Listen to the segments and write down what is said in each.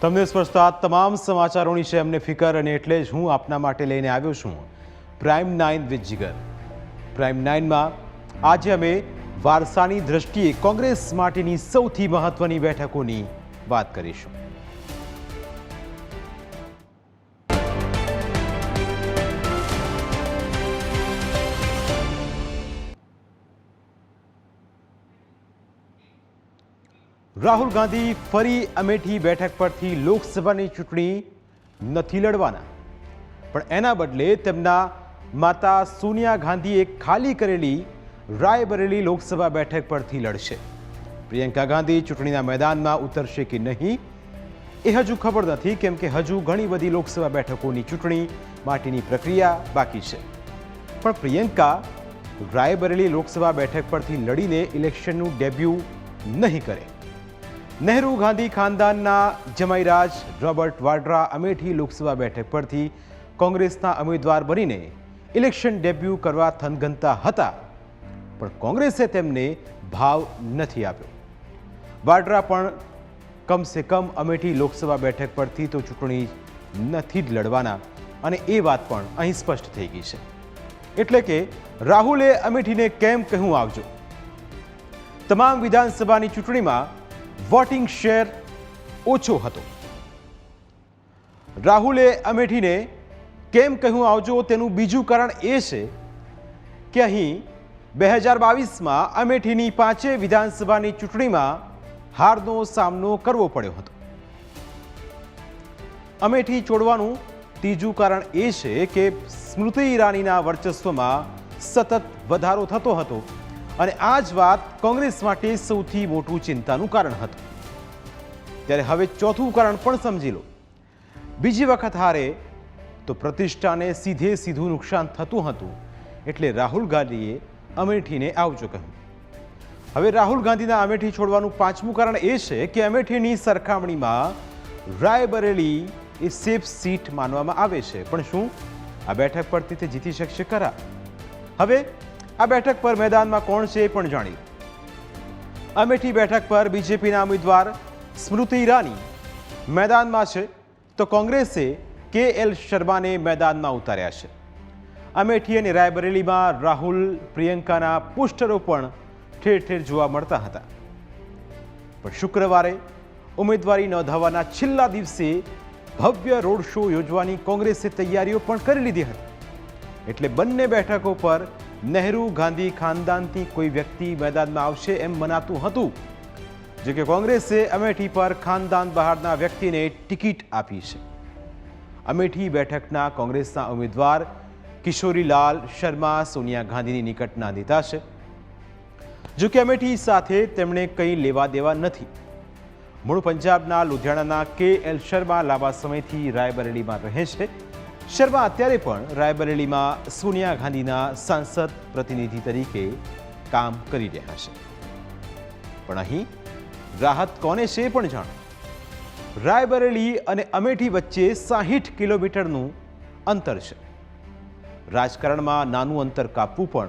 તમને સ્પર્શતા તમામ સમાચારોની છે એમને ફિકર અને એટલે જ હું આપના માટે લઈને આવ્યો છું. Prime Nine with Jigar Prime નાઇનમાં આજે અમે વારસાની દ્રષ્ટિએ કોંગ્રેસ માટેની સૌથી મહત્વની બેઠકોની વાત કરીશું. રાહુલ ગાંધી ફરી અમેઠી બેઠક પરથી લોકસભાની ચૂંટણી નથી લડવાના. પણ એના બદલે તેમના માતા સોનિયા ગાંધીએ ખાલી કરેલી, રાયબરેલી લોકસભા બેઠક પરથી લડશે. પ્રિયંકા ગાંધી ચૂંટણીના મેદાનમાં ઉતરશે કે નહીં, એ હજુ ખબર નથી, કેમ કે હજુ ઘણી બધી લોકસભા બેઠકોની ચૂંટણી માટેની પ્રક્રિયા બાકી છે. પણ પ્રિયંકા રાયબરેલી લોકસભા બેઠક પરથી લડીને ઇલેક્શનનું ડેબ્યુ નહીં કરે. નહેરુ ગાંધી ખાનદાનના જમાઈરાજ, રોબર્ટ વાડ્રા અમેઠી લોકસભા બેઠક પરથી કોંગ્રેસના ઉમેદવાર બનીને ઇલેક્શન ડેબ્યુ કરવા થનગનતા હતા. પણ કોંગ્રેસે તેમને ભાવ નથી આપ્યો. વાડ્રા પણ કમસે કમ અમેઠી લોકસભા બેઠક પરથી તો ચૂંટણી નથી જ લડવાના અને એ વાત પણ અહીં સ્પષ્ટ થઈ ગઈ છે. એટલે કે રાહુલે અમેઠીને કેમ કહ્યું આવજો? તમામ વિધાનસભાની ચૂંટણીમાં વોટિંગ શેર ઓછો હતો. રાહુલે અમેઠીને કેમ કહ્યું આવજો તેનું બીજું કારણ એ છે કે અહીં બે હજાર બાવીસમાં અમેઠીની પાંચેય વિધાનસભાની ચૂંટણીમાં હારનો સામનો કરવો પડ્યો હતો. અમેઠી છોડવાનું ત્રીજું કારણ એ છે કે સ્મૃતિ ઈરાનીના વર્ચસ્વમાં સતત વધારો થતો હતો અને આ જ વાત કોંગ્રેસ માટે સૌથી મોટું ચિંતાનું કારણ હતું. ત્યારે હવે ચોથું કારણ પણ સમજી લો. બીજી વખત હારે તો પ્રતિષ્ઠાને સીધે સીધું નુકસાન થતું હતું એટલે રાહુલ ગાંધીએ અમેઠીને આવજો કહ્યું. હવે રાહુલ ગાંધીના અમેઠી છોડવાનું પાંચમું કારણ એ છે કે અમેઠીની સરખામણીમાં રાયબરેલી એ સેફ સીટ માનવામાં આવે છે. પણ શું? આ બેઠક પરથી તે જીતી શકશે ખરા? હવે આ બેઠક પર મેદાનમાં કોણ છે એ પણ જાણી અમેઠી બેઠક પર બીજેપીના ઉમેદવાર સ્મૃતિ ઈરાની મેદાનમાં છે. તો કોંગ્રેસે કે એલ શર્માને મેદાનમાં ઉતાર્યા છે. અમેઠી અને રાયબરેલીમાં રાહુલ, પ્રિયંકાના પોસ્ટરો પણ ઠેર ઠેર જોવા મળતા હતા. પણ શુક્રવારે ઉમેદવારી નોંધાવવાના છેલ્લા દિવસે ભવ્ય રોડ શો યોજવાની કોંગ્રેસે તૈયારીઓ પણ કરી લીધી હતી. એટલે બંને બેઠકો પર નહેરુ, ગાંધી ખાનદાનથી કોઈ વ્યક્તિ મેદાનમાં આવશે એમ મનાતું હતું. જો કે કોંગ્રેસે અમેઠી પર ખાનદાન બહારના વ્યક્તિને ટિકિટ આપી છે. અમેઠી બેઠકના કોંગ્રેસના ઉમેદવાર કિશોરીલાલ શર્મા, સોનિયા ગાંધીની નિકટના નેતા છે. જો કે અમેઠી સાથે તેમણે કંઈ લેવા દેવા નથી. મૂળ પંજાબના લુધિયાણાના કે એલ શર્મા લાંબા સમયથી રાયબરેલીમાં રહે છે. શર્મા અત્યારે પણ રાયબરેલીમાં સોનિયા ગાંધીના સાંસદ પ્રતિનિધિ તરીકે કામ કરી રહ્યા છે. પણ અહીં રાહત કોને છે પણ જાણો. રાયબરેલી અને અમેઠી વચ્ચે સાહીઠ કિલોમીટરનું અંતર છે. રાજકારણમાં નાનું અંતર કાપવું પણ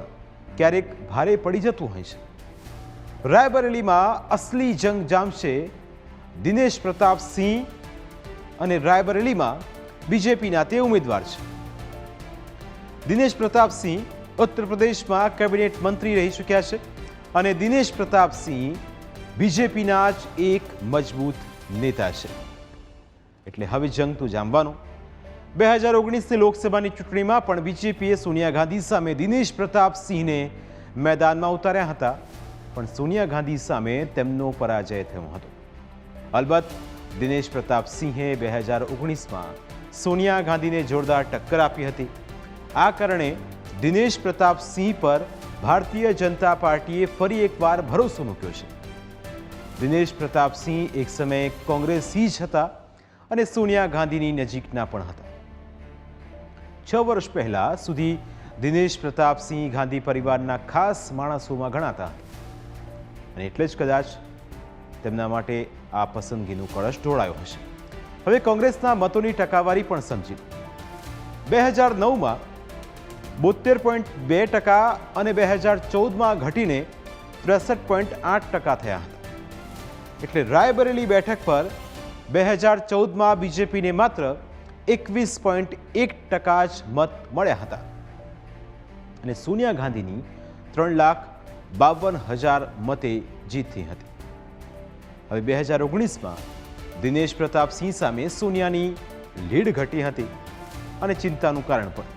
ક્યારેક ભારે પડી જતું હોય છે. રાયબરેલીમાં અસલી જંગ જામશે દિનેશ પ્રતાપ સિંહ અને રાયબરેલીમાં બીજેપીના તે ઉમેદવાર છે. દિનેશ પ્રતાપ સિંહ ઉત્તર પ્રદેશમાં કેબિનેટ મંત્રી રહી ચૂક્યા છે અને દિનેશ પ્રતાપ સિંહ બીજેપીના જ એક મજબૂત નેતા છે. એટલે હવે જંગ તો જામવાનો. બે હજાર ઓગણીસની લોકસભાની ચૂંટણીમાં પણ બીજેપીએ સોનિયા ગાંધી સામે દિનેશ પ્રતાપ સિંહને મેદાનમાં ઉતાર્યા હતા. પણ સોનિયા ગાંધી સામે તેમનો પરાજય થયો હતો. અલબત્ત, દિનેશ પ્રતાપ સિંહે બે હજાર ઓગણીસમાં સોનિયા ગાંધીને જોરદાર ટક્કર આપી હતી. આ કારણે દિનેશ પ્રતાપ સિંહ પર ભારતીય જનતા પાર્ટીએ ફરી એકવાર ભરોસો મૂક્યો છે. દિનેશ પ્રતાપસિંહ એક સમયે કોંગ્રેસી જ હતા અને સોનિયા ગાંધીની નજીકના પણ હતા. છ વર્ષ પહેલાં સુધી દિનેશ પ્રતાપસિંહ ગાંધી પરિવારના ખાસ માણસોમાં ગણાતા અને એટલે જ કદાચ તેમના માટે આ પસંદગીનું કળશ ઢોળાયો હશે. હવે કોંગ્રેસના મતોની ટકાવારી પણ સમજી બે હજાર નવમાં બોતેર પોઈન્ટ બે ટકા અને બે હજાર ચૌદમાં ઘટીને ત્રેસઠ પોઈન્ટ આઠ ટકા થયા હતા. એટલે રાયબરેલી બેઠક પર બે હજાર ચૌદમાં બીજેપીને માત્ર એકવીસ પોઈન્ટ એક ટકા જ મત મળ્યા હતા. અને સોનિયા ગાંધીની ત્રણ લાખ બાવન હજાર મતે જીત થઈ હતી. હવે બે હજાર ઓગણીસમાં દિનેશ પ્રતાપસિંહ સામે સોનિયાની લીડ ઘટી હતી અને ચિંતાનું કારણ પણ.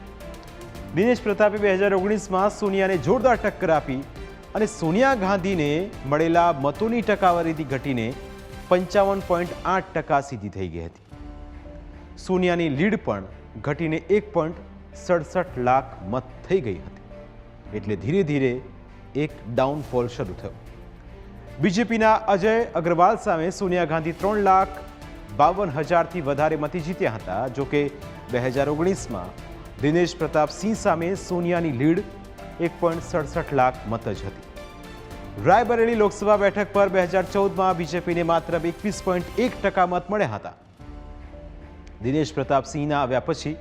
દિનેશ પ્રતાપે બે હજાર ઓગણીસમાં સોનિયાને જોરદાર ટક્કર આપી અને સોનિયા ગાંધીને મળેલા મતોની ટકાવારીથી ઘટીને પંચાવન પોઈન્ટ આઠ ટકા સીધી થઈ ગઈ હતી. સોનિયાની લીડ પણ ઘટીને એક પોઈન્ટ સડસઠ લાખ મત થઈ ગઈ હતી. એટલે ધીરે ધીરે એક ડાઉનફોલ શરૂ થયો. બીજેપીના અજય અગ્રવાલ સામે સોનિયા ગાંધી ત્રણ લાખ બાવન હજારથી વધારે મતી જીત્યા હતા, જોકે બે હજાર ઓગણીસમાં દિનેશ પ્રતાપસિંહ સામે સોનિયાની લીડ એક પોઈન્ટ સડસઠ લાખ મત જ હતી. રાયબરેલી લોકસભા બેઠક પર બે હજાર ચૌદમાં બીજેપીને માત્ર એકવીસ પોઈન્ટ એક ટકા મત મળ્યા હતા. દિનેશ પ્રતાપસિંહના આવ્યા પછી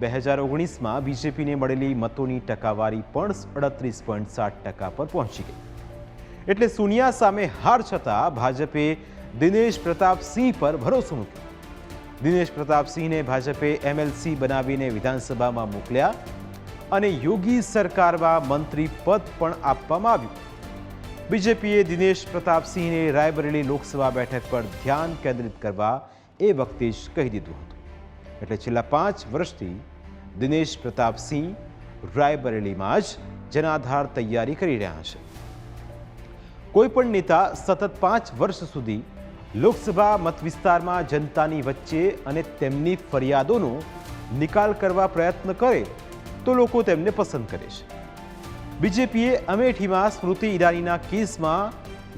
બે હજાર ઓગણીસમાં બીજેપીને મળેલી મતોની ટકાવારી પણ અડત્રીસ પોઈન્ટ સાત ટકા પર પહોંચી ગઈ. એટલે સુનિયા સામે હાર છતાં ભાજપે દિનેશ પ્રતાપસિંહ પર ભરોસો મૂક્યો. દિનેશ પ્રતાપસિંહને ભાજપે એમએલસી બનાવીને વિધાનસભામાં મોકલ્યા અને યોગી સરકારમાં મંત્રી પદ પણ આપવામાં આવ્યું. બીજેપીએ દિનેશ પ્રતાપસિંહને રાયબરેલી લોકસભા બેઠક પર ધ્યાન કેન્દ્રિત કરવા એ વખતે જ કહી દીધું હતું. એટલે છેલ્લા પાંચ વર્ષથી દિનેશ પ્રતાપસિંહ રાયબરેલીમાં જ જનાધાર તૈયારી કરી રહ્યા છે. કોઈપણ નેતા સતત પાંચ વર્ષ સુધી લોકસભા મત વિસ્તારમાં જનતાની વચ્ચે અને તેમની ફરિયાદોનો નિકાલ કરવા પ્રયત્ન કરે તો લોકો તેમને પસંદ કરે છે. બીજેપીએ અમેઠીમાં સ્મૃતિ ઈરાનીના કેસમાં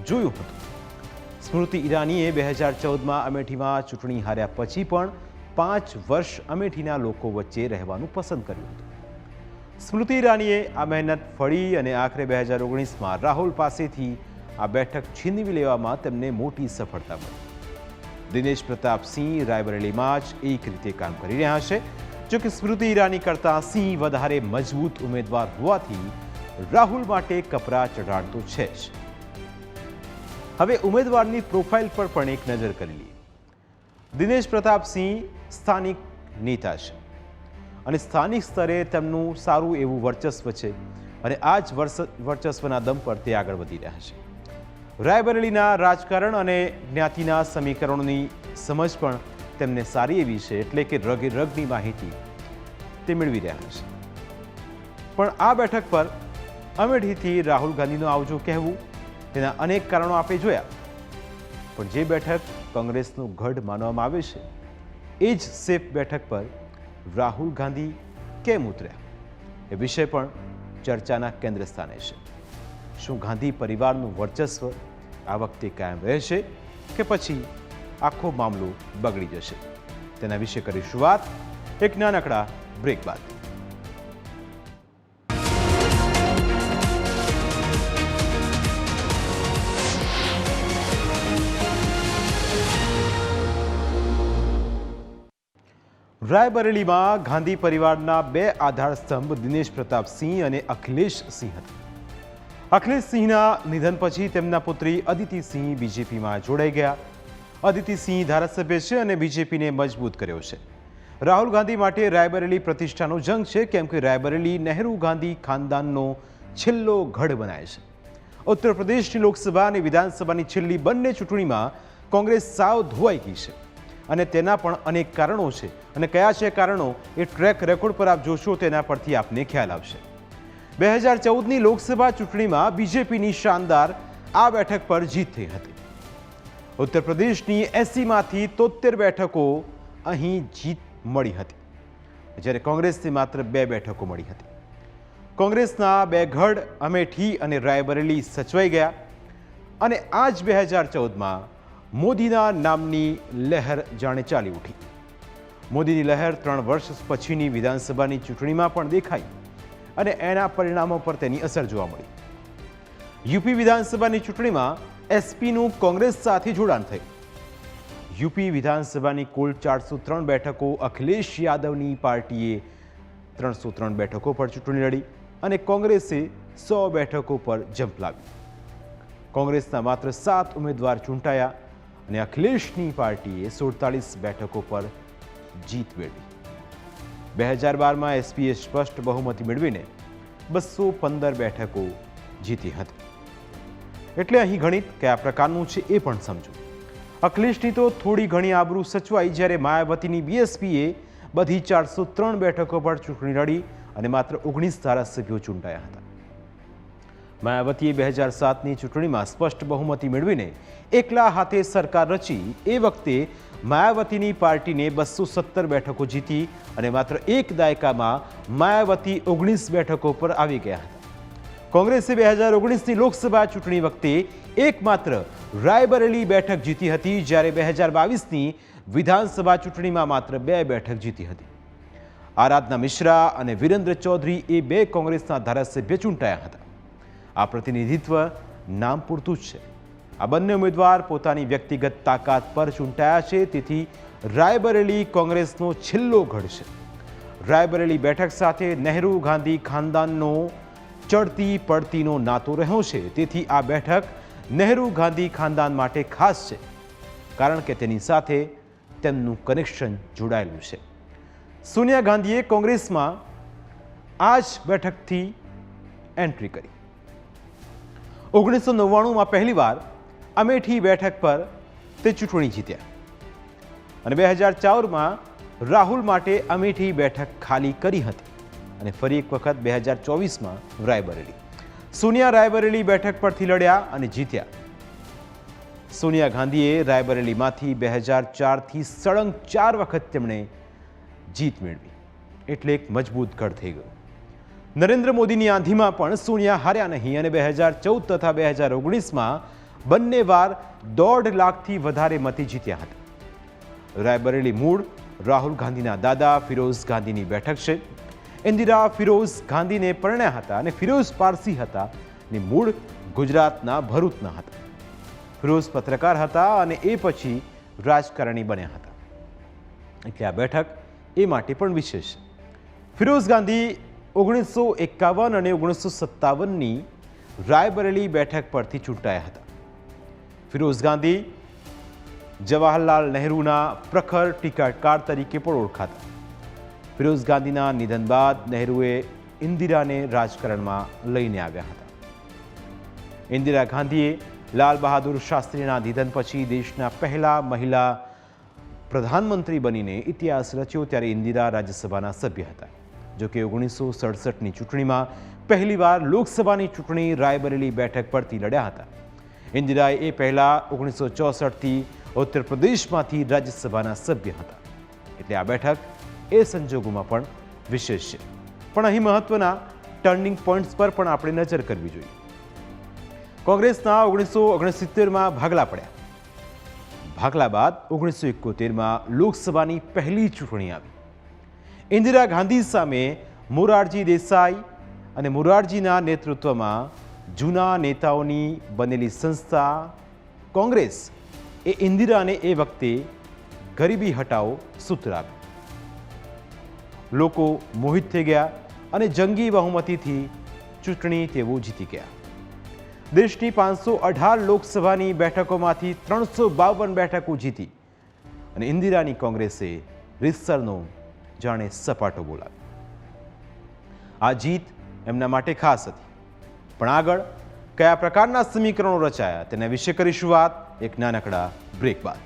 જોયું હતું. સ્મૃતિ ઈરાનીએ બે હજાર ચૌદમાં અમેઠીમાં ચૂંટણી હાર્યા પછી પણ પાંચ વર્ષ અમેઠીના લોકો વચ્ચે રહેવાનું પસંદ કર્યું હતું. સ્મૃતિ ઈરાનીએ આ મહેનત ફળી અને આખરે બે હજાર ઓગણીસમાં રાહુલ પાસેથી આ બેઠક છીનવી લેવામાં તેમને મોટી સફળતા મળી. દિનેશ પ્રતાપસિંહ, રાયબરેલીમાં જ એક રીતે કામ કરી રહ્યા છે. જો કે સ્મૃતિ ઈરાની કરતાં સિંહ વધારે મજબૂત ઉમેદવાર હોવાથી રાહુલ માટે કપરા ચઢાડતો છે જ. હવે ઉમેદવારની પ્રોફાઇલ પર પણ એક નજર કરી લઈએ. દિનેશ પ્રતાપસિંહ સ્થાનિક નેતા છે અને સ્થાનિક સ્તરે તેમનું સારું એવું વર્ચસ્વ છે અને આ જ વર્ચસ્વના દમ પર તે આગળ વધી રહ્યા છે. રાયબરેલીના રાજકારણ અને જ્ઞાતિના સમીકરણોની સમજ પણ તેમને સારી એવી છે એટલે કે રગે રગની માહિતી તે મેળવી રહ્યા છે. પણ આ બેઠક પર અમેઠીથી રાહુલ ગાંધીનું આવજો કહેવું તેના અનેક કારણો આપણે જોયા. પણ જે બેઠક કોંગ્રેસનું ગઢ માનવામાં આવે છે, એ જ સેફ બેઠક પર રાહુલ ગાંધી કેમ ઉતર્યા? એ વિષય પણ ચર્ચાના કેન્દ્ર સ્થાને છે. શું ગાંધી પરિવારનું વર્ચસ્વ આ વખતે કાયમ રહેશે કે પછી આખો મામલો બગડી જશે. તેના વિશે કરીશું વાત એક નાનકડા બ્રેક બાદ. રાયબરેલીમાં ગાંધી પરિવારના બે આધાર સ્તંભ, દિનેશ પ્રતાપસિંહ અને અખિલેશ સિંહ હતા. અખિલેશ સિંહના નિધન પછી તેમના પુત્રી અદિતિ સિંહ બીજેપીમાં જોડાઈ ગયા. અદિતિ સિંહ ધારાસભ્ય છે અને બીજેપીને મજબૂત કર્યો છે. રાહુલ ગાંધી માટે રાયબરેલી પ્રતિષ્ઠાનો જંગ છે, કેમ કે રાયબરેલી નહેરુ ગાંધી ખાનદાનનો છેલ્લો ગઢ બનાય છે. ઉત્તર પ્રદેશની લોકસભા અને વિધાનસભાની છેલ્લી બંને ચૂંટણીમાં કોંગ્રેસ સાવ ધોવાઈ ગઈ છે અને તેના પણ અનેક કારણો છે અને કયા છે કારણો એ ટ્રેક રેકોર્ડ પર આપ જોશો તેના પરથી આપને ખ્યાલ આવશે. બે હજાર ચૌદની લોકસભા ચૂંટણીમાં બીજેપીની શાનદાર આ બેઠક પર જીત થઈ હતી. ઉત્તર પ્રદેશની એસીમાંથી તોતેર બેઠકો અહીં જીત મળી હતી. જ્યારે કોંગ્રેસને માત્ર બે બેઠકો મળી હતી. કોંગ્રેસના બે ગઢ અમેઠી અને રાયબરેલી સચવાઈ ગયા અને આ જ બે હજાર ચૌદમાં મોદીના નામની લહેર જાણે ચાલી ઉઠી. મોદીની લહેર ત્રણ વર્ષ પછીની વિધાનસભાની ચૂંટણીમાં પણ દેખાઈ અને એના પરિણામો પર તેની અસર જોવા મળી. યુપી વિધાનસભાની ચૂંટણીમાં એસપીનું કોંગ્રેસ સાથે જોડાણ થયું. યુપી વિધાનસભાની કુલ ચારસો ત્રણ બેઠકો, અખિલેશ યાદવની પાર્ટીએ ત્રણસો ત્રણ બેઠકો પર ચૂંટણી લડી અને કોંગ્રેસે સો બેઠકો પર જંપ લાવી કોંગ્રેસના માત્ર સાત ઉમેદવાર ચૂંટાયા અને અખિલેશની પાર્ટીએ સુડતાલીસ બેઠકો પર જીત મેળવી. બે હજાર બારમાં એસપીએ સ્પષ્ટ બહુમતી મેળવીને બસો પંદર બેઠકો જીતી હતી. એટલે અહીં ગણિત કયા પ્રકારનું છે એ પણ સમજો. અખિલેશની તો થોડી ઘણી આબરૂ સચવાઈ જ્યારે માયાવતીની બીએસપીએ બધી ચારસો ત્રણ બેઠકો પર ચૂંટણી લડી અને માત્ર ઓગણીસ ધારાસભ્યો ચૂંટાયા હતા. માયાવતીએ બે હજાર સાતની ચૂંટણીમાં સ્પષ્ટ બહુમતી મેળવીને એકલા હાથે સરકાર રચી એ વખતે માયાવતીની પાર્ટીને બસો સત્તર બેઠકો જીતી અને માત્ર એક દાયકામાં માયાવતી ઓગણીસ બેઠકો પર આવી ગયા હતા. કોંગ્રેસે બે હજાર ઓગણીસની લોકસભા ચૂંટણી વખતે એકમાત્ર રાયબરેલી બેઠક જીતી હતી, જ્યારે બે હજાર બાવીસની વિધાનસભા ચૂંટણીમાં માત્ર બે બેઠક જીતી હતી. આરાધના મિશ્રા અને વિરેન્દ્ર ચૌધરી એ બે કોંગ્રેસના ધારાસભ્ય ચૂંટાયા હતા. આ પ્રતિનિધિત્વ નામ પૂરતું જ છે. આ બંને ઉમેદવાર પોતાની વ્યક્તિગત તાકાત પર ચૂંટાયા છે, તેથી રાયબરેલી કોંગ્રેસનો છેલ્લો ગઢ છે. રાયબરેલી બેઠક સાથે નહેરુ ગાંધી ખાનદાનનો ચડતી પડતીનો નાતો રહ્યો છે તેથી આ બેઠક નહેરુ ગાંધી ખાનદાન માટે ખાસ છે, કારણ કે તેની સાથે તેમનું કનેક્શન જોડાયેલું છે. સોનિયા ગાંધીએ કોંગ્રેસમાં આ જ બેઠકથી એન્ટ્રી કરી. ઓગણીસો નવ્વાણુંમાં પહેલીવાર અમેઠી બેઠક પર તે ચૂંટણી જીત્યા. અને બે હજાર ચારમાં રાહુલ માટે અમેઠી બેઠક ખાલી કરી હતી. અને ફરી એક વખત બે હજાર ચોવીસમાં રાયબરેલી. સોનિયા રાયબરેલી બેઠક પરથી લડ્યા અને જીત્યા. સોનિયા ગાંધીએ રાયબરેલીમાંથી બે હજાર ચારથી સળંગ ચાર વખત તેમણે જીત મેળવી. એટલે એક મજબૂત ગઢ થઈ ગયો. નરેન્દ્ર મોદીની આંધીમાં પણ સોનિયા હાર્યા નહીં અને બે હજાર ચૌદ તથા બે હજાર ઓગણીસમાં બંને વાર દોઢ લાખથી વધારે મતી જીત્યા હતા. રાયબરેલી મૂળ રાહુલ ગાંધીના દાદા ફિરોઝ ગાંધીની બેઠક છે. ઇન્દિરા ફિરોઝ ગાંધીને પરણ્યા હતા અને ફિરોઝ પારસી હતા ને મૂળ ગુજરાતના ભરૂચના હતા. ફિરોઝ પત્રકાર હતા અને એ પછી રાજકારણી બન્યા હતા. એટલે આ બેઠક એ માટે પણ વિશેષ ફિરોઝ ગાંધી ઓગણીસો એકાવન અને ઓગણીસો સત્તાવનની રાયબરેલી બેઠક પરથી ચૂંટાયા હતા. ફિરોઝ ગાંધી જવાહરલાલ નહેરુના પ્રખર ટીકાકાર તરીકે પણ ઓળખાતા. ફિરોઝ ગાંધીના નિધન બાદ નહેરુએ ઇન્દિરાને રાજકારણમાં લઈને આવ્યા હતા. ઇન્દિરા ગાંધીએ લાલ બહાદુર શાસ્ત્રીના નિધન પછી દેશના પહેલા મહિલા પ્રધાનમંત્રી બનીને ઇતિહાસ રચ્યો ત્યારે ઇન્દિરા રાજ્યસભાના સભ્ય હતા. જોકે ઓગણીસો સડસઠની ચૂંટણીમાં પહેલીવાર લોકસભાની ચૂંટણી રાયબરેલી બેઠક પરથી લડ્યા હતા. ઇન્દિરાએ એ પહેલાં ઓગણીસો ચોસઠથી ઉત્તર પ્રદેશમાંથી રાજ્યસભાના સભ્ય હતા. એટલે આ બેઠક એ સંજોગોમાં પણ વિશેષ છે. પણ અહીં મહત્વના ટર્નિંગ પોઈન્ટ્સ પર પણ આપણે નજર કરવી જોઈએ. કોંગ્રેસના ઓગણીસો ઓગણસિત્તેરમાં ભાગલા પડ્યા. ભાગલા બાદ ઓગણીસો એકોતેરમાં લોકસભાની પહેલી ચૂંટણી આવી. ઇન્દિરા ગાંધી સામે મોરારજી દેસાઈ અને મોરારજીના નેતૃત્વમાં જૂના નેતાઓની બનેલી સંસ્થા કોંગ્રેસ એ ઇન્દિરાને એ વખતે ગરીબી હટાવો સૂત્ર આપ્યું. લોકો મોહિત થઈ ગયા અને જંગી બહુમતીથી ચૂંટણી તેઓ જીતી ગયા. દેશની પાંચસો અઢાર લોકસભાની બેઠકોમાંથી ત્રણસો બાવન બેઠકો જીતી અને ઇન્દિરાની કોંગ્રેસે રીતસરનો જાણે સપાટો બોલાવ્યો. આ જીત એમના માટે ખાસ હતી. પણ આગળ કયા પ્રકારના સમીકરણો રચાયા તેના વિશે કરીશું વાત એક નાનકડા બ્રેક બાદ.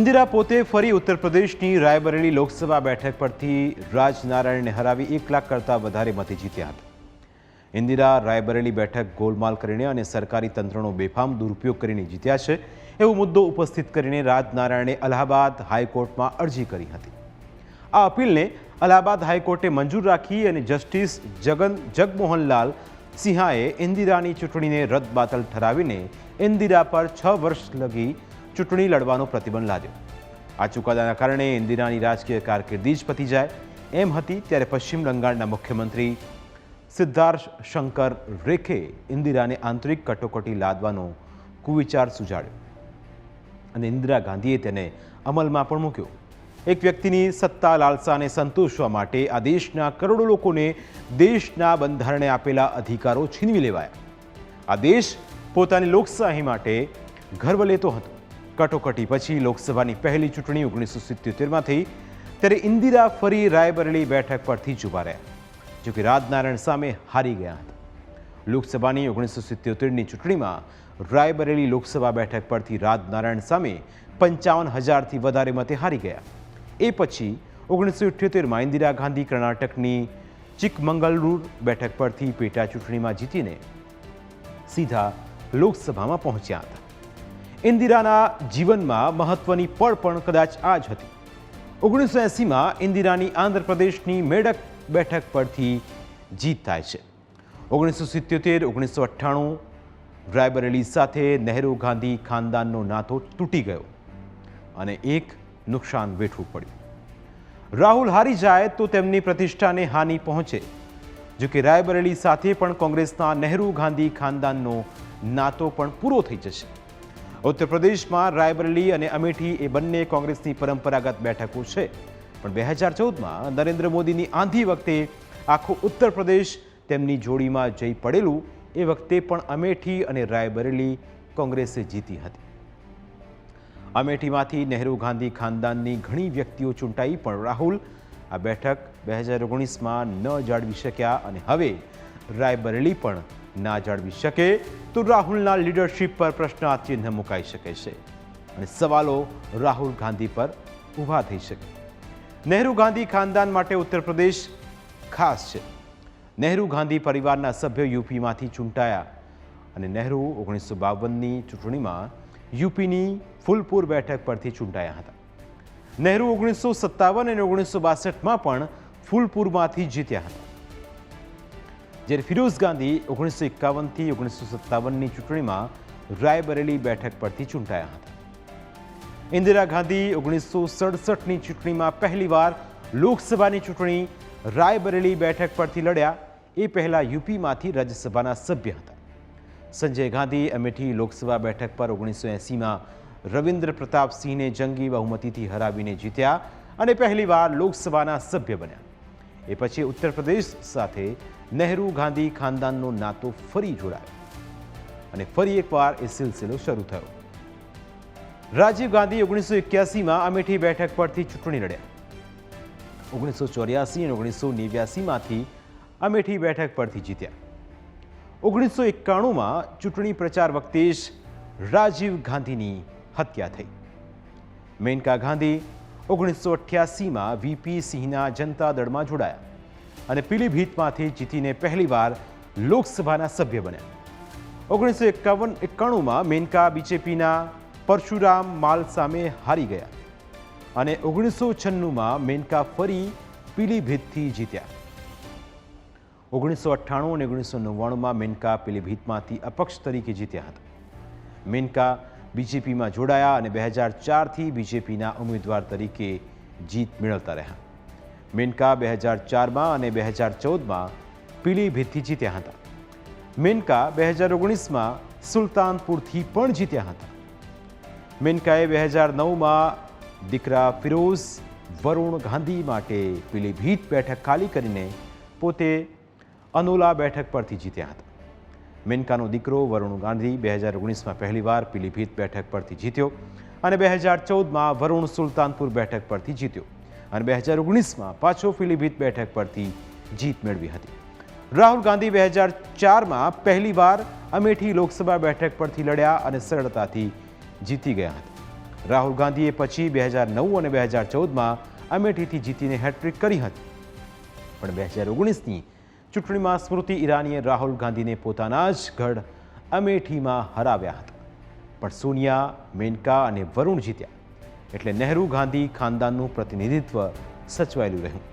ઇન્દિરા પોતે ફરી ઉત્તર પ્રદેશની રાયબરેલી લોકસભા બેઠક પરથી રાજનારાયણને હરાવી એક લાખ કરતાં વધારે મતે જીત્યા હતા. ઇન્દિરા રાયબરેલી બેઠક ગોલમાલ કરીને અને સરકારી તંત્રનો બેફામ દુરુપયોગ કરીને જીત્યા છે એવો મુદ્દો ઉપસ્થિત કરીને રાજનારાયણે અલ્હાબાદ હાઈકોર્ટમાં અરજી કરી હતી. આ અપીલને અલ્હાબાદ હાઈકોર્ટે મંજૂર રાખી અને જસ્ટિસ જગન જગમોહનલાલ સિંહાએ ઇન્દિરાની ચૂંટણીને રદબાતલ ઠરાવીને ઇન્દિરા પર છ વર્ષ લગી ચૂંટણી લડવાનો પ્રતિબંધ લાદ્યો. આ ચુકાદાના કારણે ઇન્દિરાની રાજકીય કારકિર્દી જ પતી જાય. એમ હતી ત્યારે પશ્ચિમ બંગાળના મુખ્યમંત્રી સિદ્ધાર્થ શંકર રેખે ઇન્દિરાને આંતરિક કટોકટી લાદવાનો કુવિચાર સુજાડ્યો અને ઇન્દિરા ગાંધીએ તેને અમલમાં પણ મૂક્યો. એક વ્યક્તિની સત્તા લાલસાને સંતોષવા માટે આ દેશના કરોડો લોકોને દેશના બંધારણે આપેલા અધિકારો છીનવી લેવાયા. આ દેશ પોતાની લોકશાહી માટે ગર્વ લેતો હતો. કટોકટી પછી લોકસભાની પહેલી ચૂંટણી ઓગણીસો સિત્યોતેરમાં થઈ ત્યારે ઇન્દિરા ફરી રાયબરેલી બેઠક પરથી જ ઊભા રહ્યા. જો કે રાજનારાયણ સામે હારી ગયા હતા. લોકસભાની ઓગણીસો સિત્યોતેરની ચૂંટણીમાં રાયબરેલી લોકસભા બેઠક પરથી રાજનારાયણ સામે પંચાવન હજારથી વધારે મતે હારી ગયા. એ પછી ઓગણીસો ઇઠ્યોતેરમાં ઇન્દિરા ગાંધી કર્ણાટકની ચિકમંગલુર બેઠક પરથી પેટા ચૂંટણીમાં જીતીને સીધા લોકસભામાં પહોંચ્યા હતા. ઇન્દિરાના જીવનમાં મહત્વની પળ પણ કદાચ આ જ હતી. ઓગણીસો એંસીમાં ઇન્દિરાની આંધ્રપ્રદેશની મેડક બેઠક પરથી જીત થાય છે. ઓગણીસો સિત્યોતેર ઓગણીસો અઠ્ઠાણું રાયબરેલી સાથે નહેરુ ગાંધી ખાનદાનનો નાતો તૂટી ગયો અને એક નુકસાન વેઠવું પડ્યું. રાહુલ હારી જાય તો તેમની પ્રતિષ્ઠાને હાનિ પહોંચે. જોકે રાયબરેલી સાથે પણ કોંગ્રેસના નહેરુ ગાંધી ખાનદાનનો નાતો પણ પૂરો થઈ જશે. ઉત્તર પ્રદેશમાં રાયબરેલી અને અમેઠી એ બંને કોંગ્રેસની પરંપરાગત બેઠકો છે. પણ બે હજાર ચૌદમાં નરેન્દ્ર મોદીની આંધી વખતે આખું ઉત્તર પ્રદેશ તેમની જોડીમાં જઈ પડેલું એ વખતે પણ અમેઠી અને રાયબરેલી કોંગ્રેસે જીતી હતી. અમેઠીમાંથી નહેરુ ગાંધી ખાનદાનની ઘણી વ્યક્તિઓ ચૂંટાઈ, પણ રાહુલ આ બેઠક બે હજાર ઓગણીસમાં ન જાળવી શક્યા અને હવે રાયબરેલી પણ ના જાળવી શકે તો રાહુલના લીડરશિપ પર પ્રશ્નાર્થ ચિહ્ન મુકાઈ શકે છે. અને સવાલો રાહુલ ગાંધી પર ઊભા થઈ શકે. નહેરુ ગાંધી ખાનદાન માટે ઉત્તર પ્રદેશ ખાસ છે. નહેરુ ગાંધી પરિવારના સભ્યો યુપીમાંથી ચૂંટાયા અને નહેરુ ઓગણીસો બાવનની ચૂંટણીમાં યુપીની ફૂલપુર બેઠક પરથી ચૂંટાયા હતા. નહેરુ ઓગણીસો સત્તાવન અને ઓગણીસો બાસઠમાં પણ ફૂલપુરમાંથી જીત્યા હતા. જ્યારે ફિરોઝ ગાંધી ઓગણીસો એકાવનથી ઓગણીસો સત્તાવનની ચૂંટણીમાં રાયબરેલી બેઠક પરથી ચૂંટાયા હતા. ઇન્દિરા ગાંધી ઓગણીસો સડસઠની ચૂંટણીમાં પહેલીવાર લોકસભાની ચૂંટણી રાયબરેલી બેઠક પરથી લડ્યા. એ પહેલાં યુપીમાંથી રાજ્યસભાના સભ્ય હતા. સંજય ગાંધી અમેઠી લોકસભા બેઠક પર ઓગણીસો એંસીમાં રવિન્દ્ર પ્રતાપસિંહને જંગી બહુમતીથી હરાવીને જીત્યા અને પહેલીવાર લોકસભાના સભ્ય બન્યા. એ પછી ઉત્તર પ્રદેશ સાથે નહેરુ ગાંધી ખાનદાનનો નાતો ફરી જોડાયો. અને ફરી એકવાર એ સિલસિલો શરૂ થયો. રાજીવ ગાંધી ઓગણીસો એક્યાસીમાં અમેઠી બેઠક પરથી ચૂંટણી લડ્યા. ઓગણીસો ચોર્યાસી અને ઓગણીસો નેવ્યાસીમાંથી અમેઠી બેઠક પરથી જીત્યા. ઓગણીસો એકાણુંમાં ચૂંટણી પ્રચાર વખતે જ રાજીવ ગાંધીની હત્યા થઈ. મેનકા ગાંધી ઓગણીસો અઠ્યાસીમાં વીપી સિંહના જનતા દળમાં જોડાયા. અને પીલીભીતમાંથી જીતીને પહેલીવાર લોકસભાના સભ્ય બન્યા. ઓગણીસો એકાવન એકાણુંમાં મેનકા બીજેપીના પરશુરામ માલ સામે હારી ગયા અને ઓગણીસો છન્નુંમાં મેનકા ફરી પીલીભીતથી જીત્યા. ઓગણીસો અઠ્ઠાણું અને ઓગણીસો નવ્વાણુંમાં મેનકા પીલીભીતમાંથી અપક્ષ તરીકે જીત્યા હતા. મેનકા બીજેપીમાં જોડાયા અને બે હજાર ચારથી બીજેપીના ઉમેદવાર તરીકે જીત મેળવતા રહ્યા. મેનકા બે હજાર ચારમાં અને બે હજાર ચૌદમાં પીલીભીતથી જીત્યા હતા. મેનકા બે હજાર ઓગણીસમાં સુલતાનપુરથી પણ જીત્યા હતા. મેનકાએ બે હજાર નવમાં દીકરા ફિરોઝ વરુણ ગાંધી માટે પીલીભીત બેઠક ખાલી કરીને પોતે અનોલા બેઠક પરથી જીત્યા હતા. મેનકાનો દીકરો વરુણ ગાંધી બે હજાર ઓગણીસમાં પહેલીવાર પીલીભીત બેઠક પરથી જીત્યો અને બે હજાર ચૌદમાં વરુણ સુલતાનપુર બેઠક પરથી જીત્યો. અને બે હજાર ઓગણીસમાં પાછો પીલીભીત બેઠક પરથી જીત મેળવી હતી. રાહુલ ગાંધી બે હજાર ચારમાં પહેલીવાર અમેઠી લોકસભા બેઠક પરથી લડ્યા અને સરળતાથી જીતી ગયા હતા. રાહુલ ગાંધીએ પછી બે હજાર નવ અને બે હજાર ચૌદમાં અમેઠીથી જીતીને હેટ્રિક કરી હતી. પણ બે હજાર ઓગણીસની ચૂંટણીમાં સ્મૃતિ ઈરાનીએ રાહુલ ગાંધીને પોતાના જ ગઢ અમેઠીમાં હરાવ્યા હતા. પણ સોનિયા, મેનકા અને વરુણ જીત્યા. એટલે નહેરુ ગાંધી ખાનદાનનું પ્રતિનિધિત્વ સચવાયેલું રહ્યું.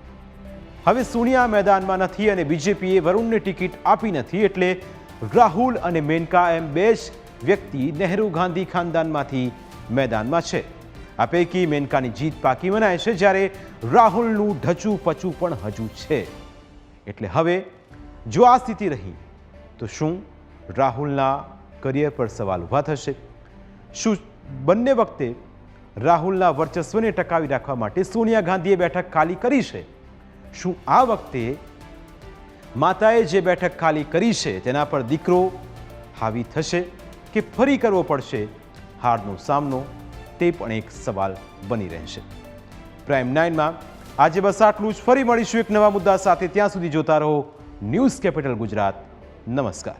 હવે સોનિયા મેદાનમાં નથી અને બીજેપીએ વરુણને ટિકિટ આપી નથી એટલે રાહુલ અને મેનકા એમ બે જ વ્યક્તિ નહેરુ ગાંધી ખાનદાનમાંથી મેદાનમાં છે. આ પૈકી મેનકાની જીત પાકી મનાય છે જ્યારે રાહુલનું ઢચું પચું પણ હજુ છે. એટલે હવે જો આ સ્થિતિ રહી, તો શું રાહુલના કરિયર પર સવાલ ઊભા થશે? શું બંને વખતે રાહુલના વર્ચસ્વને ટકાવી રાખવા માટે સોનિયા ગાંધીએ બેઠક ખાલી કરી છે. શું આ વખતે માતાએ જે બેઠક ખાલી કરી છે તેના પર દીકરો હાવી થશે કે ફરી કરવો પડશે? હારનો સામનો તે પણ એક સવાલ બની રહેશે. પ્રાઇમ નાઇનમાં આજે બસ આટલું જ. ફરી મળીશું એક નવા મુદ્દા સાથે. ત્યાં સુધી જોતા રહો ન્યૂઝ કેપિટલ ગુજરાત. નમસ્કાર.